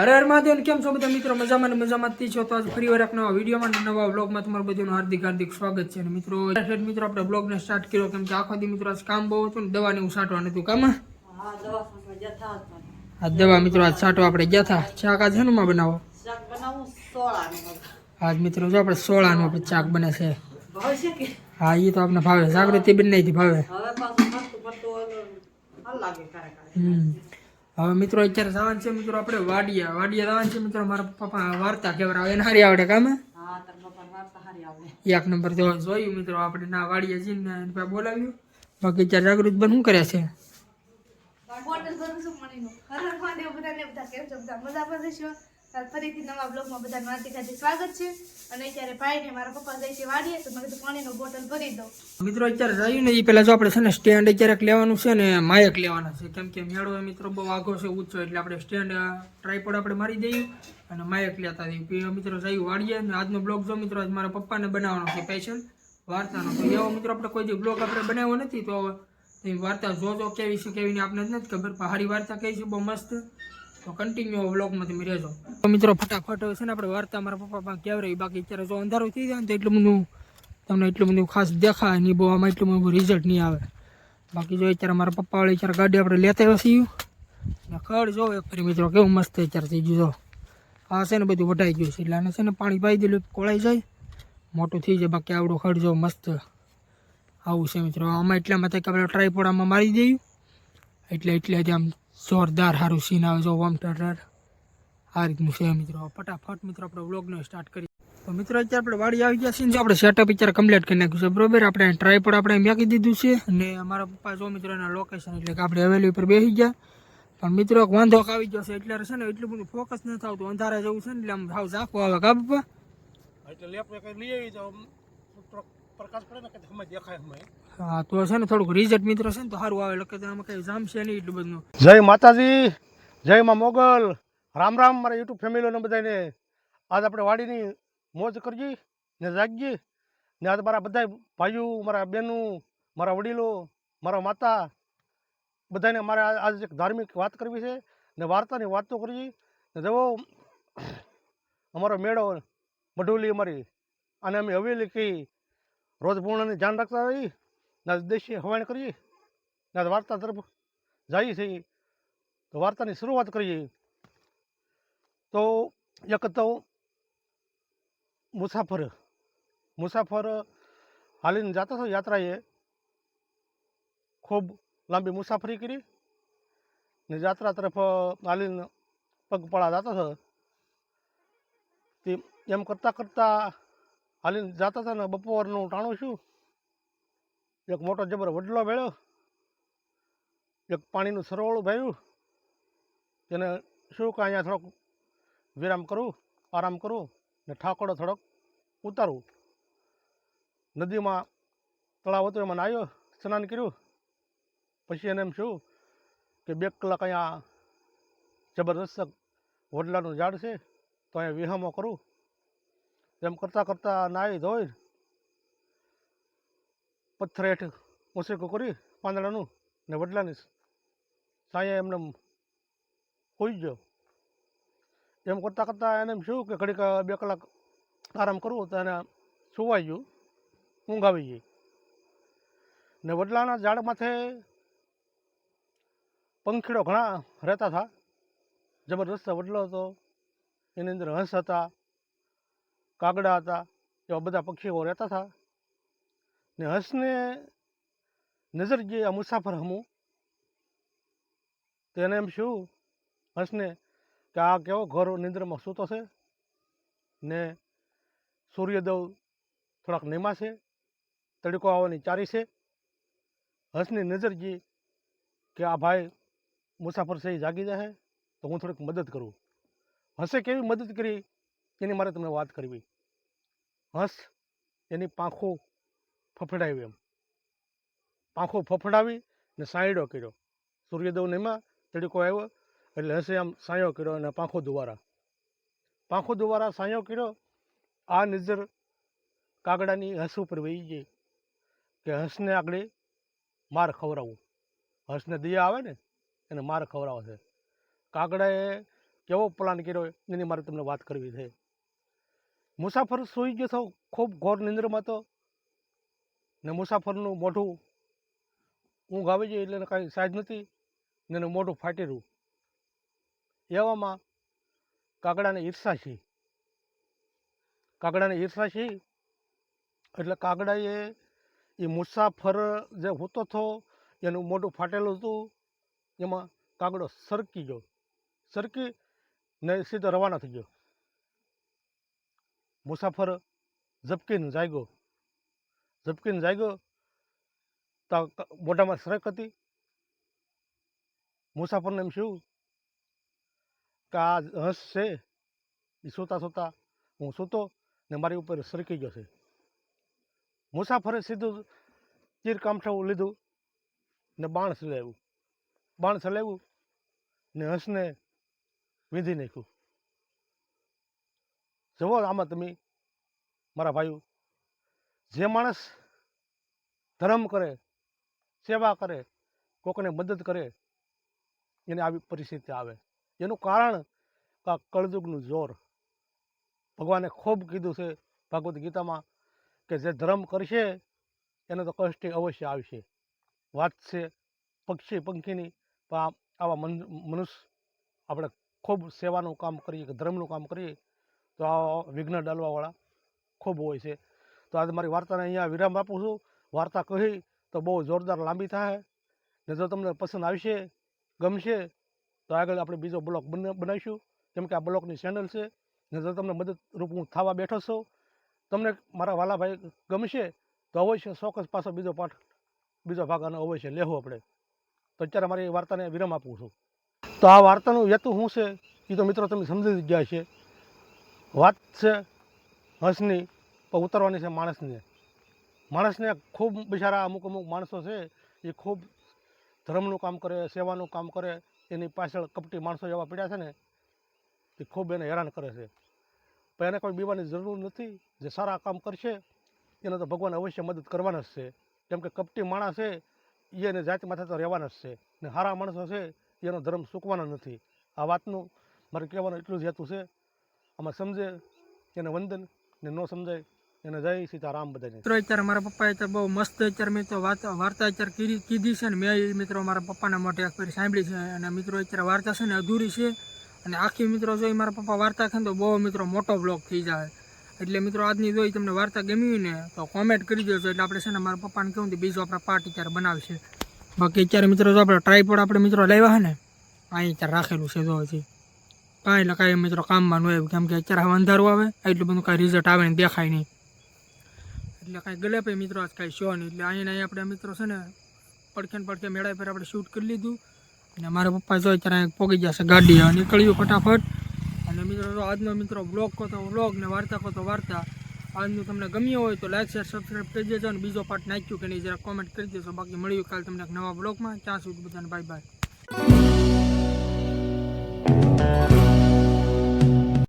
હર હર મહાદેવ કેમ છો બધા મિત્રો? મજામાં ને મજામાં જ છો? તો આજ ફરી વાર આપણા વિડીયોમાં નવા બ્લોગમાં તમારું બધાનું હાર્દિક હાર્દિક સ્વાગત છે. અને મિત્રો મિત્રો આપણે બ્લોગને સ્ટાર્ટ કર્યો કેમ કે આખો દી મિત્રો આજ કામ બહુ હતું ને દવાને હું સાટવાનું હતું. કામ હા? દવા મિત્રો આજ સાટો આપણે ગયા હતા શાક આજ શેનું માં બનાવો બધું. આજ મિત્રો જો આપણે સોળાનું આપણે શાક બને છે. હા એ તો આપણે ભાવે. જાગૃતિ બેન નહીં ભાવે. હમ. હવે મિત્રો અત્યારે જવાનું છે મિત્રો આપણે વાડિયા. વાડિયા જવાનું છે મિત્રો મારા પપ્પા વાર્તા કેવડાવે એને હારી આવડે કામ એક નંબર તો જોયું મિત્રો આપણે ના વાડિયા જઈને એને પાસે બોલાવ્યું. બાકી અત્યારે જાગૃત બન શું કરે છે? બોટલ ભરું છું પાણીનું હર હર મહાદેવ બધાને બધા કેમ બધા મજા જશો. તાર ફરીથી નવા બ્લોગમાં બધા હાર્દિક ખાતે સ્વાગત છે. અને અત્યારે ભાઈ ને મારા પપ્પા જાય છે વાડીએ તો મેં પાણીનું બોટલ ભરી દઉં. મિત્રો, અત્યારે રહ્યું ને એ પેલા જો આપણે છે ને સ્ટેન્ડ અત્યારે લેવાનું છે ને માયક લેવાના છે. કેમ કે મેળો મિત્રો બહુ આઘો છે, ઊંચો, એટલે આપણે સ્ટેન્ડ ટ્રાયપોડ આપણે મારી દઈએ અને માયક લેતા દઈએ. મિત્રો રહ્યું વાડીએ અને આજનો બ્લોગ જો મિત્રો આજ મારા પપ્પાને બનાવવાનો છે સ્પેશિયલ વાર્તાનો. તો એવો મિત્રો આપણે કોઈ બ્લોગ આપણે બનાવ્યો નથી, તો વાર્તા જોજો કેવી છે કેવી ને આપણે જ નથી ખબર, પણ હારી વાર્તા છે બહુ મસ્ત. તો કન્ટિન્યુ વ્લોગમાં તમે રહેજો તો મિત્રો, ફટાફટ છે ને આપણે વાર્તા મારા પપ્પા પાસે કહેવાય બાકી અત્યારે જો અંધારું થઈ જાય ને તો એટલું બધું તમને એટલું બધું ખાસ દેખાય નહીં, બહુ આમાં એટલું બધું રિઝલ્ટ નહીં આવે. બાકી જો અત્યારે મારા પપ્પા વાળી અત્યારે ગાડી આપણે લેતા આવ્યા છીએ. ને ખડ જો એક ફરી મિત્રો, કેવું મસ્ત અત્યારે થઈ ગયું જો. આ છે ને બધું વટાઈ ગયું છે. એટલે આને છે ને પાણી પાઈ દેલું કોળાઈ જાય. મોટું થઈ જાય, બાકી આવડું ખડ જો મસ્ત આવું છે મિત્રો. આમાં એટલામાં માટે કે આપણે ટ્રાયપોડામાં મારી દઈએ એટલે એટલે આમ જોરદાર સારું સીન આવે જો ઓમ ટર આ રીતનું છે મિત્રો. ફટાફટ મિત્રો, આપણે વ્લોગને સ્ટાર્ટ કરીએ. તો મિત્રો, અત્યારે આપણે વાડી આવી ગયા છીએ ને જો આપણે સેટઅપ અત્યારે કમ્પ્લીટ કરી નાખ્યું છે, બરોબર? આપણે ટ્રાયપોડ આપણે મેકી દીધું છે અને અમારા પપ્પા જો મિત્રો, એના લોકેશન એટલે કે આપણે હવેલી ઉપર બેસી ગયા. પણ મિત્રો વાંધો આવી ગયો છે, એટલે છે ને એટલું બધું ફોકસ નથી આવતું. અંધારા જેવું છે ને એટલે આમ સાવ ઝાંખું આવે, કા પપ્પા? એટલે લેપ લઈ આવી થોડોક પ્રકાશ પડે ને કે અમે દેખાય અમે હા તો છે ને થોડુંક રિઝલ્ટ મિત્રો છે ને તો સારું આવે. એટલે કે આમાં કઈ જામશે નહીં એટલું બધું. જય માતાજી જય માં મોગલ. રામ રામ મારા યુટ્યુબ ફેમિલીઓને બધાને આજ આપણે વાડીની મોજ કરજી ને જાગજી. ને આજ મારા બધા ભાઈઓ મારા બહેનો મારા વડીલો મારા માતા બધાને મારે આ- આજ એક ધાર્મિક વાત કરવી છે ને વાર્તાની વાતો કરવી ને જવો અમારો મેળો મઢોલી અમારી. અને અમે હવેલી કહી રોજ પૂર્ણની ધ્યાન રાખતા રહી, ના દેશી હવાણ કરીએ, ના વાર્તા તરફ જઈએ છીએ તો વાર્તાની શરૂઆત કરીએ. તો એક તો મુસાફર મુસાફર હાલીને જતા હતો યાત્રાએ. ખૂબ લાંબી મુસાફરી કરી, ને યાત્રા તરફ હાલીને પગપાળા જતા હતા. તે એમ કરતાં કરતાં હાલીને જતા હતા ને બપોરનું ટાણું શું? એક મોટો જબર વડલો ભેળ્યો એક પાણીનું સરોવળું ભર્યું. તેને શું કે અહીંયા થોડોક વિરામ કરું, આરામ કરું ને ઠાકોડો થોડોક ઉતારું. નદીમાં તળાવ હતું એમાં આવ્યો સ્નાન કર્યું. પછી એને એમ શું કે બે કલાક અહીંયા જબરદસ્ત વડલાનું ઝાડ છે, તો અહીંયા વિહામો કરું. એમ કરતાં કરતાં નાહી ધોઈ પથ્થર હેઠ ઓસેકું કરી પાંદડાનું ને વડલાની સાંયે એમને હોઈ ગયો. એમ કરતાં કરતાં એને એમ શું કે ઘડીક બે કલાક આરામ કરવો તો એને સુવાઈ ગયું, ઊંઘ આવી ગઈ. ને વડલાના ઝાડ માથે પંખીડો ઘણા રહેતા હતા. જબરદસ્ત વડલો હતો, એની અંદર હંસ હતા કાગડા હતા, એવા બધા પક્ષીઓ રહેતા હતા. ને હંસને નજર જે આ મુસાફર હમું. તો એને એમ શું હંસને કે આ કેવો ઘર નિંદ્રમાં સૂતો છે? ને સૂર્યદેવ થોડાક નિમા છે, તડકો આવવાની ચારી છે. હંસની નજર જે કે આ ભાઈ મુસાફર છે જાગી જાય તો હું થોડીક મદદ કરું. હંસે કેવી મદદ કરી? એની મારે તમને વાત કરવી. હંસ, એની પાંખો ફફડાવી એમ. પાંખો ફફડાવી ને સાયડો કર્યો. સૂર્યદેવને એમાં તડકો આવ્યો એટલે હંસે આમ સાયો કર્યો અને પાંખો દ્વારા પાંખો દ્વારા સાયો કર્યો, આ નજર કાગડાની હંસ ઉપર વહી ગઈ કે હંસને આગળ માર ખવડાવવું હંસને દયા આવે ને, એને માર ખવડાવશે કાગડાએ કેવો પ્લાન કર્યો એની મારે તમને વાત કરવી છે. મુસાફર સૂઈ ગયો તો ખૂબ ઘોર નિંદ્રમાં હતો ને મુસાફરનું મોઢું ઊંઘ આવી જાય એટલે કાંઈ સાજ નથી, ને એનું મોઢું ફાટી રહ્યું. એવામાં કાગડાને ઈર્ષા છે. કાગડાને ઈર્ષા છે, એટલે કાગડાએ એ મુસાફર જે હોતો હતો, એનું મોઢું ફાટેલું હતું, એમાં કાગડો સરકી ગયો. સરકી ને સીધો રવાના થઈ ગયો. મુસાફર ઝબકીને જાગ્યો. ઝબકીને જાગ્યો. તો મોઢામાં સરક હતી. મુસાફરને એમ શું કે આ હંસ છે, એ સૂતા સૂતા હું સૂતો ને મારી ઉપર સરકી ગયો છે. મુસાફરે સીધું ચીર કામઠાવું લીધું ને બાણ સલાવ્યું બાણ સલાવ્યું ને હંસને વીંધી નાખ્યું. જુઓ આમાં તમે, મારા ભાઈઓ, જે માણસ ધર્મ કરે, સેવા કરે, કોકને મદદ કરે, એને આવી પરિસ્થિતિ આવે. એનું કારણ આ કળજુગનું જોર. ભગવાને ખૂબ કીધું છે ભગવદ્ ગીતામાં કે જે ધર્મ કરશે, એને તો કષ્ટ અવશ્ય આવશે. વાત છે પક્ષી પંખીની, પણ આવા મન- મનુષ્ય આપણે ખૂબ સેવાનું કામ કરીએ કે ધર્મનું કામ કરીએ તો આ વિઘ્ન ડાલવાવાળા ખૂબ હોય છે. તો આજે મારી વાર્તાને અહીંયા વિરામ આપું છું. વાર્તા કહી તો બહુ જોરદાર લાંબી થાય. ને જો તમને પસંદ આવશે, ગમશે, તો આગળ આપણે બીજો બ્લોક બનાવીશું. કેમ કે આ બ્લોકની ચેનલ છે. ને જો તમને મદદરૂપ હું થવા બેઠો છું. તમને મારા વાલાભાઈ ગમશે, તો અવશ્ય ચોક્કસ પાછો બીજો પાઠ, બીજો ભાગ અને અવશ્ય લેવો આપણે. તો અત્યારે મારી વાર્તાને વિરામ આપું છું. તો આ વાર્તાનું હેતુ શું છે? એ તો મિત્રો તમે સમજી જ ગયા છે વાત છે હંસની, પણ ઉતરવાની છે માણસને. માણસને ખૂબ બિચારા અમુક અમુક માણસો છે, એ ખૂબ ધર્મનું કામ કરે, સેવાનું કામ કરે, એની પાછળ કપટી માણસો એવા પડ્યા છે ને, એ ખૂબ એને હેરાન કરે છે. પણ એને કોઈ બીવાની જરૂર નથી, જે સારા કામ કરશે, એને તો ભગવાન અવશ્ય મદદ કરવાના જ છે. કેમ કે કપટી માણસ છે, એ એને જાતિ માથે તો રહેવાના જ છે. ને સારા માણસો છે, એનો ધર્મ સૂકવાનો નથી. આ વાતનું મારે કહેવાનું એટલું જ હેતુ છે આમાં સમજે, એને વંદન ને ન સમજાય, એને જય સીતારામ બધાને. મિત્રો, અત્યારે મારા પપ્પાએ તો બહુ મસ્ત અત્યારે મેં તો વાર્તા અત્યારે કીધી કીધી છે ને મેં એ મિત્રો મારા પપ્પાના મોઢે એક ફેરી સાંભળી છે. અને મિત્રો, અત્યારે વાર્તા છે ને અધૂરી છે. અને આખી મિત્રો, જો મારા પપ્પા વાર્તા ને તો બહુ, મિત્રો, મોટો બ્લોક થઈ જાય. એટલે મિત્રો, આજની જોઈ તમને વાર્તા ગમી ને, તો કોમેન્ટ કરી દેજો. એટલે આપણે છે ને મારા પપ્પાને કહું કે બીજો આપણા પાર્ટ અત્યારે બનાવશે. બાકી અત્યારે મિત્રો, જો આપણે ટ્રાયપોડ આપણે મિત્રો લાવ્યા છે ને, અહીં અત્યારે રાખેલું છે, જો હજી. કાંઈ એટલે કાંઈ મિત્રો કામમાં ન આવ્યું કેમ કે અત્યારે હવે અંધારું આવે, એટલું બધું કાંઈ રિઝલ્ટ આવે ને દેખાય નહીં. એટલે કાંઈ ગલે પે મિત્રો, આજ કાંઈ શો નહીં. એટલે અહીંયા અહીંયા આપણે મિત્રો છે ને, પડખે ને પડખે મેળા પર આપણે શૂટ કરી લીધું. અને મારા પપ્પા જો અત્યારે અહીંયા પોગી જશે ગાડી, હવે નીકળ્યું ફટાફટ. અને મિત્રો, જો આજનો મિત્રો બ્લોગ કહો તો બ્લોગ ને વાર્તા કહો તો વાર્તા. આજનું તમને ગમ્યું હોય તો લાઈક શેર સબસ્ક્રાઈબ કરી દેજો અને બીજો પાર્ટ નાખ્યું કે નહીં જરા કોમેન્ટ કરી દેજો. બાકી મળ્યું કાલે તમને એક નવા બ્લોગમાં ત્યાં સુધી બધાને બાય બાય